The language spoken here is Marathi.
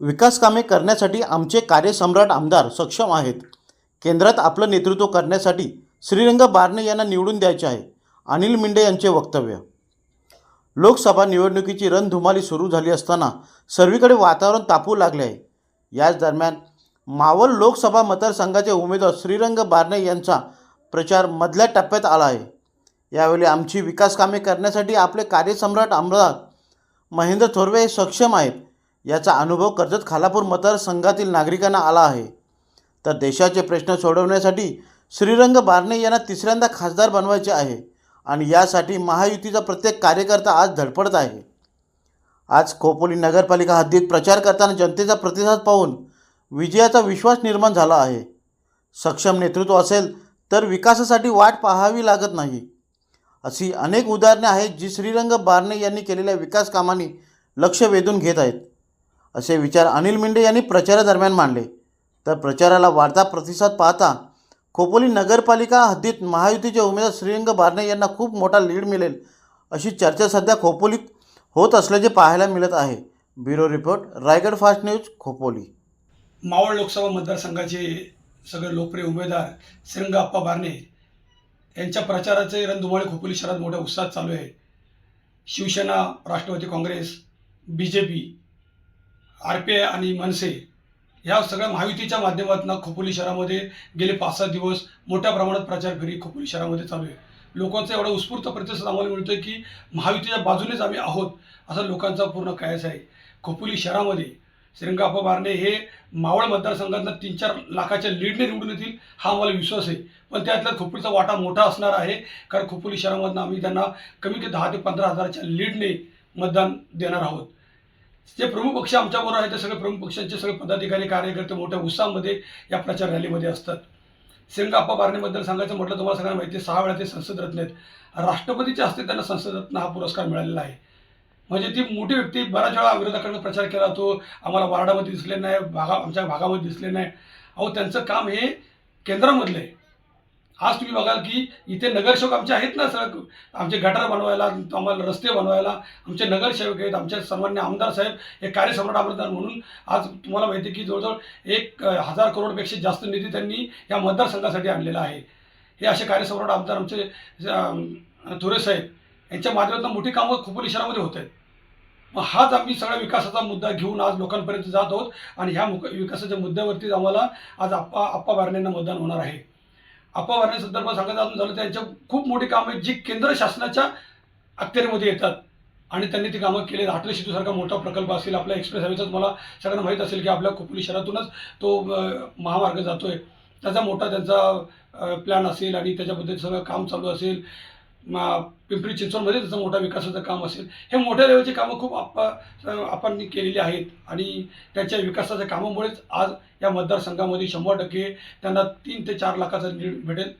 विकासकामे करण्यासाठी आमचे कार्यसम्राट आमदार सक्षम आहेत. केंद्रात आपलं नेतृत्व करण्यासाठी श्रीरंग बारणे यांना निवडून द्यायचे आहे अनिल मिंडे यांचे वक्तव्य. लोकसभा निवडणुकीची रणधुमाली सुरू झाली असताना सर्वीकडे वातावरण तापू लागले आहे. याच दरम्यान मावळ लोकसभा मतदारसंघाचे उमेदवार श्रीरंग बारणे यांचा प्रचार मधल्या टप्प्यात आला आहे. यावेळी आमची विकासकामे करण्यासाठी आपले कार्यसम्राट आमदार महेंद्र थोरवे हे सक्षम आहेत. याचा अनुभव कर्जत खालापूर मतदारसंघातील नागरिकांना आला आहे. तर देशाचे प्रश्न सोडवण्यासाठी श्रीरंग बारणे यांना तिसऱ्यांदा खासदार बनवायचे आहे आणि यासाठी महायुतीचा प्रत्येक कार्यकर्ता आज धडपडत आहे. आज खोपोली नगरपालिका हद्दीत प्रचार करताना जनतेचा प्रतिसाद पाहून विजयाचा विश्वास निर्माण झाला आहे. सक्षम नेतृत्व असेल तर विकासासाठी वाट पाहावी लागत नाही. अशी अनेक उदाहरणे आहेत जी श्रीरंग बारणे यांनी केलेल्या विकास कामांनी लक्ष वेधून घेत आहेत. असे विचार अनिल मिंडे यांनी प्रचारादरम्यान मांडले. तर प्रचाराला वाढता प्रतिसाद पाहता खोपोली नगरपालिका हद्दीत महायुतीचे उमेदवार श्रीरंग बारणे यांना खूप मोठा लीड मिळेल अशी चर्चा सध्या खोपोलीत होत असल्याचे पाहायला मिळत आहे. Bureau report Raigad fast news Khopoli. Maval Lok Sabha मतदारसंघाचे सगळे लोकप्रिय उमेदवार श्रीरंग आप्पा बारणे यांच्या प्रचाराचे रणधुमाळे खोपोली शहरात मोठ्या उत्साहात चालू आहे. Shiv Sena Rashtrawadi Congress B J P R P I आणि मनसे ह्या सगळ्या महायुतीच्या माध्यमातून खोपोली शहरामध्ये गेले पाच सात दिवस मोठ्या प्रमाणात प्रचार फेरी खोपोली शहरामध्ये चालू आहे. लोकांचा एवढा उत्स्फूर्त प्रतिसाद आम्हाला मिळतो आहे की महायुतीच्या बाजूनेच आम्ही आहोत असा लोकांचा पूर्ण कायच आहे. खोपोली शहरामध्ये श्रीरंगाप्पा बारणे हे मावळ मतदारसंघातनं तीन चार लाखाच्या लीडने निवडून येतील हा आम्हाला विश्वास आहे. पण त्यातल्या खोपोलीचा वाटा मोठा असणार आहे कारण खोपोली शहरामधनं आम्ही त्यांना कमी ते दहा ते पंधरा हजाराच्या लीडने मतदान देणार आहोत. जे प्रमुख पक्ष आमच्याबरोबर आहेत ते सगळे प्रमुख पक्षांचे सगळे पदाधिकारी कार्यकर्ते मोठ्या उत्साहामध्ये या प्रचार रॅलीमध्ये असतात. श्रीरंगाप्पा बारणेबद्दल सांगायचं म्हटलं तुम्हाला सगळ्यांना माहिती आहे सहा वेळा ते संसद रत्न आहेत. राष्ट्रपतीच्या हस्ते त्यांना संसद रत्न हा पुरस्कार मिळालेला आहे. म्हणजे ती मोठी व्यक्ती बऱ्याच वेळा विरोधकांना प्रचार केला तो आम्हाला वार्डामध्ये दिसले नाही भागा आमच्या भागामध्ये दिसले नाही. अहो त्यांचं काम हे केंद्रामधलं आहे. आज तुम्ही बघाल की इथे नगरसेवक आमचे आहेत ना सर? आमचे गटार बनवायला आम्हाला रस्ते बनवायला आमचे नगरसेवक आहेत आमचे सामान्य आमदार साहेब हे कार्यसम्राट आमदार म्हणून आज तुम्हाला माहिती आहे की जवळजवळ एक हजार करोडपेक्षा जास्त निधी त्यांनी या मतदारसंघासाठी आणलेला आहे. हे असे कार्यसम्राट आमदार आमचे थोरे साहेब यांच्या माध्यमातून मोठी कामं खोपोली शहरामध्ये होत आहेत. मग हाच आम्ही सगळा विकासाचा मुद्दा घेऊन आज लोकांपर्यंत जात आहोत आणि ह्या मुक विकासाच्या मुद्द्यावरतीच आम्हाला आज आप्पा आप्पा बारणेंना मतदान होणार आहे. आप्पा बारणे संदर्भात सांगायचं अजून झालं त्यांच्या खूप मोठी कामं आहेत जी केंद्र शासनाच्या अखत्यारीमध्ये येतात. आणि त्यांनी ती कामं केली. अटल सेतूसारखा मोठा प्रकल्प असेल आपला एक्सप्रेस हायवेचाच मला सगळ्यांना माहीत असेल की आपल्या खोपोली शहरातूनच तो महामार्ग महामार्ग जातोय. त्याचा मोठा त्यांचा प्लॅन असेल आणि त्याच्याबद्दल सगळं काम चालू असेल. पिंपरी चिंचवडमध्ये त्याचं मोठा विकासाचं काम असेल हे मोठ्या लेवलची कामं खूप आप्पा आपण केलेली आहेत. आणि त्याच्या विकासाच्या कामामुळेच आज या मतदारसंघामध्ये शंभर टक्के त्यांना तीन ते चार लाखाचा लीड भेटेल.